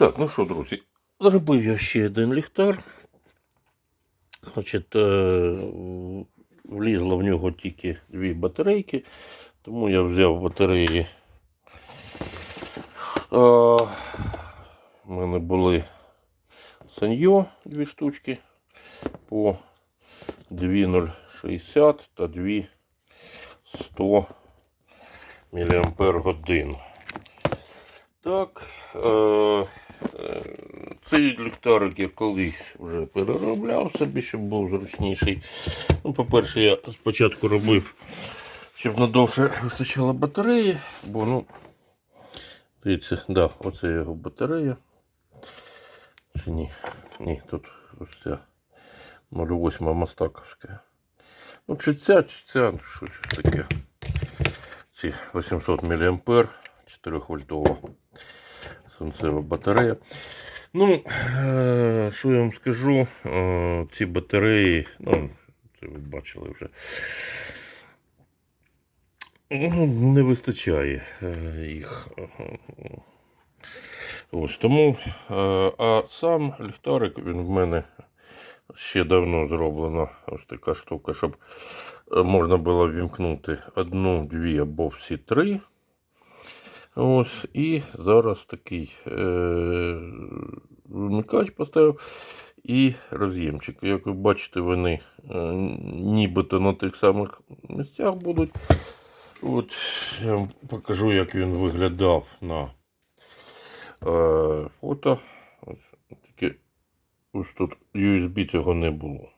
Так, ну що, друзі, зробив я ще один ліхтар. Значить, е, влізло в нього тільки дві батарейки, тому я взяв батареї. Е, У мене були Саньо дві штучки по 2,060 та 2,100 мАч. Так, е, е, цей ліхтарик я колись вже переробляв собі, щоб був зручніший. Ну, по-перше, я спочатку робив, щоб надовше вистачало батареї, бо, ну, дивіться, да, оце його батарея. Чи ні? Ні, тут ось ця 0,8 мастаковська. Ну, чи ця, чи ця, ну, що ж таке. Ці 800 мА, 4 вольтова сонцева батарея. Ну, е, що я вам скажу, е, ці батареї, ну, це ви бачили вже. ну, Не вистачає е, їх. Ось тому. А сам ліхтарик він в мене ще давно зроблена ось така штука, щоб можна було вімкнути одну, дві або всі три. Ось, і зараз такий е, вимикач поставив і роз'ємчик. Як ви бачите, вони е, нібито на тих самих місцях будуть. От, я вам покажу, як він виглядав на е, фото. Ось, таке, ось тут USB цього не було.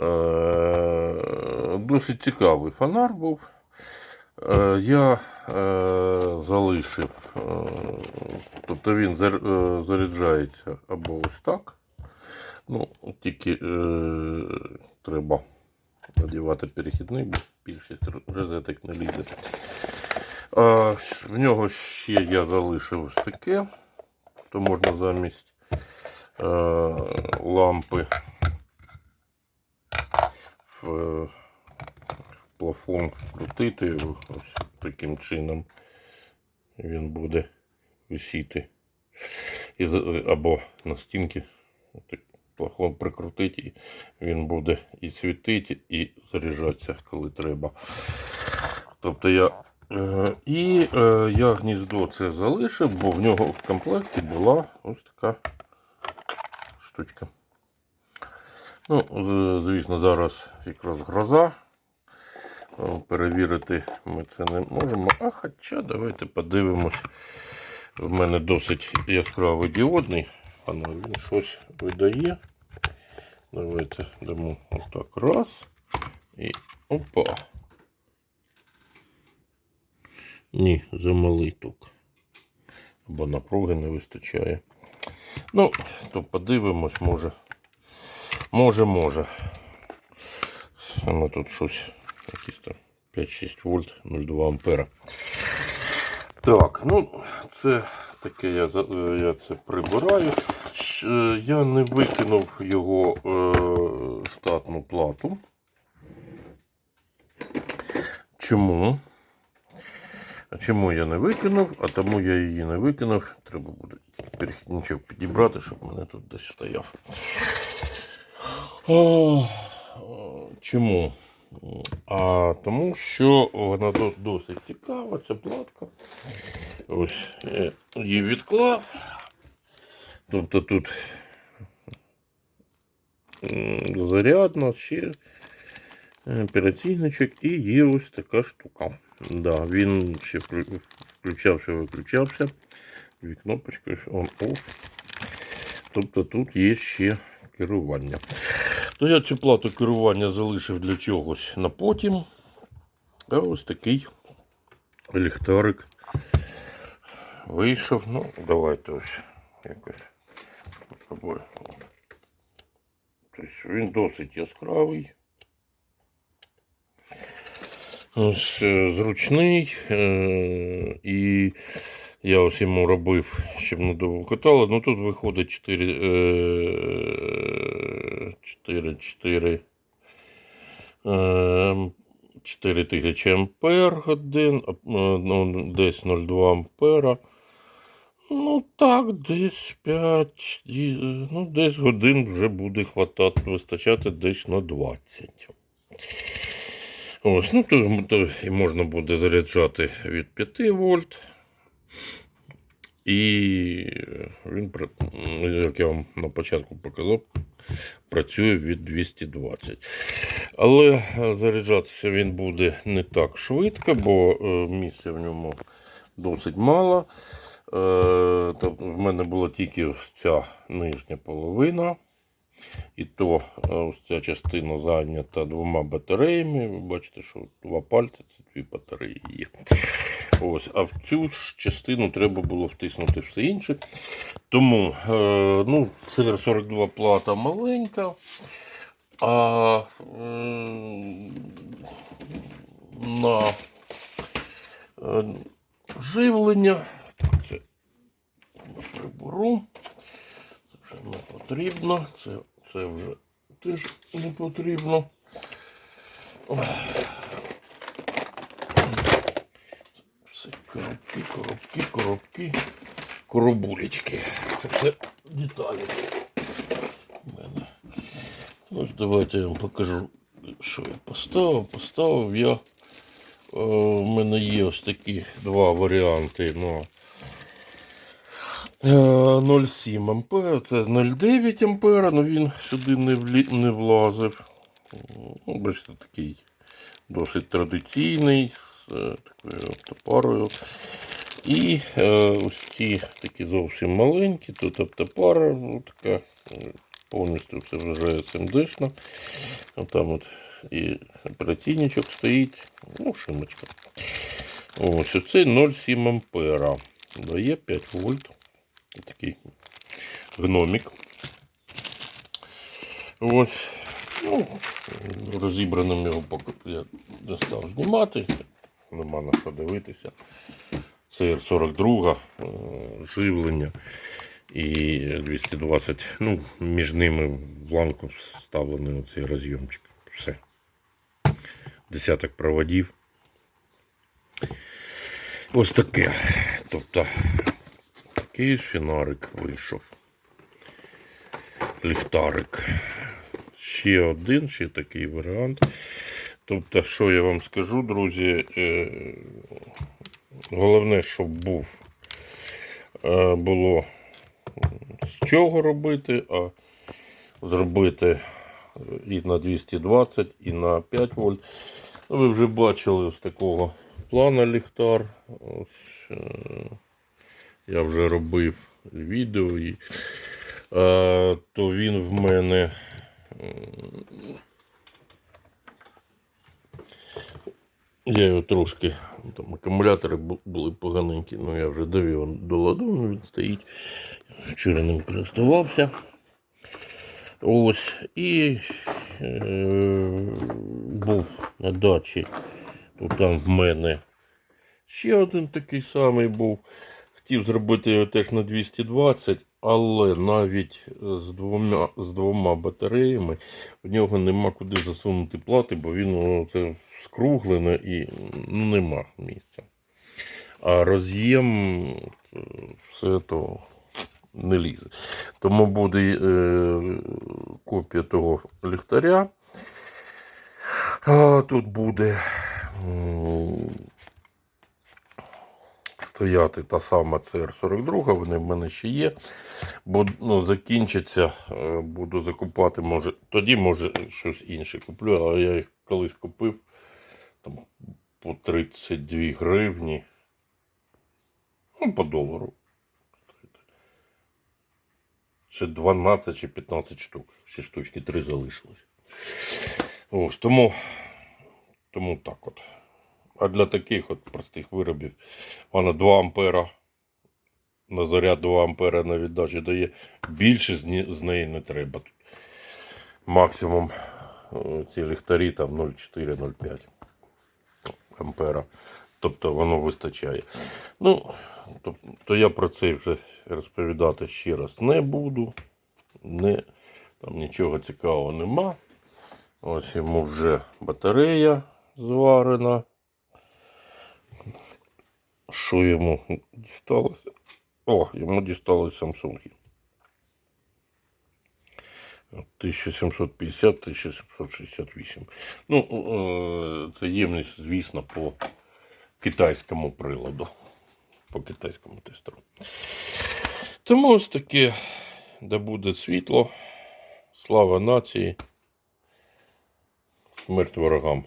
Е, досить цікавий фонар був. Е, Я е, залишив, е, тобто він зар- заряджається або ось так. Ну, тільки е, треба надівати перехідний, бо більшість розеток не лізе. А, в нього ще я залишив ось таке, то можна замість е, лампи в плафон крутити ось таким чином. Він буде висіти. І, або на стінки. Плафон прикрутити, і він буде і світити, і заряджатися, коли треба. Тобто я. Е, і е, я гніздо це залишив, бо в нього в комплекті була ось така штучка. Ну, звісно, зараз якраз гроза. Перевірити ми це не можемо. А хоча давайте подивимось. В мене досить яскравий діодний, а ну, він щось видає. Давайте дамо отак. Раз. І опа. Ні, замалий ток. Бо напруги не вистачає. Ну, то подивимось, може. Може, може. Саме тут щось якісь там 5-6 вольт 0,2 ампера. Так, ну це таке я, е, я це прибираю. Е, Я не викинув його е, штатну плату. Чому? А Чому я не викинув? А тому я її не викинув. Треба буде перехідничок підібрати, щоб мене тут десь стояв. О, Чому? А тому що вона досить цікава, ця платка. Ось її відклав. Тобто тут зарядно, ще операційничок і є ось така штука. Да, він ще включався, виключався. Дві кнопочки. Тобто тут є ще керування. То я цю плату керування залишив для чогось на потім. А ось такий ліхтарик вийшов. Ну, давайте ось якось спробую. Тобто він досить яскравий. Ось е, зручний. е, І я ось йому робив, щоб недовго катало. Ну тут виходить 4, е, 4, 4, е, 4000 ампер годин, е, ну, десь 0,2 ампера. Ну так, десь 5, ну десь годин вже буде хватати, вистачати десь на 20. Ось, ну то, то і можна буде заряджати від 5 вольт. І він, як я вам на початку показав, працює від 220. Але е, заряджатися він буде не так швидко, бо е, місця в ньому досить мало. Е, в мене була тільки ця нижня половина. І то е, ось ця частина зайнята двома батареями. Ви бачите, що два пальці це дві батареї є. Ось, а в цю ж частину треба було втиснути все інше. Тому е, ну, CR42 плата маленька. А е, на живлення це приберу. Це вже не потрібно. Це, це вже теж не потрібно. Ой. Все коробки, коробки, коробки, коробулечки. Це все деталі. У мене. Ось давайте я вам покажу, що я поставив. Поставив я. е, У мене є ось такі два варіанти на е, 0,7 ампер, це 0,9 ампера, але він сюди не, влі, не влазив. Ну, бачите, такий досить традиційний, з е, такою оптопарою. І е, ось ці такі зовсім маленькі, тут оптопара, ну, така е, повністю все вважає СМДшна. Там от і операційничок стоїть, ну, шимочка. Ось оце 0,7 ампера. Дає 5 вольт. Такий гномік. Ось. Ну, розібраним його поки я не став знімати. Нема на що дивитися. CR42 е, живлення і 220. Ну, між ними в ланку вставлений оцей розйомчик. Все. Десяток проводів. Ось таке. Тобто такий фінарик вийшов. Ліхтарик. Ще один, ще такий варіант. Тобто, що я вам скажу, друзі, е, головне, щоб був е, було з чого робити, а зробити і на 220, і на 5 вольт. Ну, Ви вже бачили ось такого плана ліхтар. Ось, е, я вже робив відео, і, е, то він в мене. Я його трошки, там акумулятори були поганенькі, ну я вже довів до ладу, ну, він стоїть. Вчора ним користувався. Ось. І е, був на дачі. Тут там в мене ще один такий самий був. Хотів зробити його теж на 220, але навіть з двома, з двома батареями в нього нема куди засунути плати, бо він ну, це скруглене і ну, нема місця. А роз'єм все то не лізе. Тому буде е, копія того ліхтаря. А тут буде стояти та сама CR42, вони в мене ще є. Бо ну, закінчиться, е, буду закупати, може, тоді може щось інше куплю, а я їх колись купив там, по 32 гривні. Ну, по долару. Ще 12 чи 15 штук. Ще штучки 3 залишилось. Ось тому, тому так от. А для таких от простих виробів вона 2 ампера на заряд 2 ампера на віддачу дає. Більше з, неї не треба. Тут максимум е, ці ліхтарі там 0,4-0,5 ампера. Тобто воно вистачає. Ну, тобто, то я про це вже розповідати ще раз не буду. Не, там нічого цікавого нема. Ось йому вже батарея зварена. Що йому дісталося? О, йому дісталось Samsung. 1750, 1768. Ну, е, це ємність, звісно, по китайському приладу. По китайському тестеру. Тому ось таке, де буде світло, слава нації, смерть ворогам.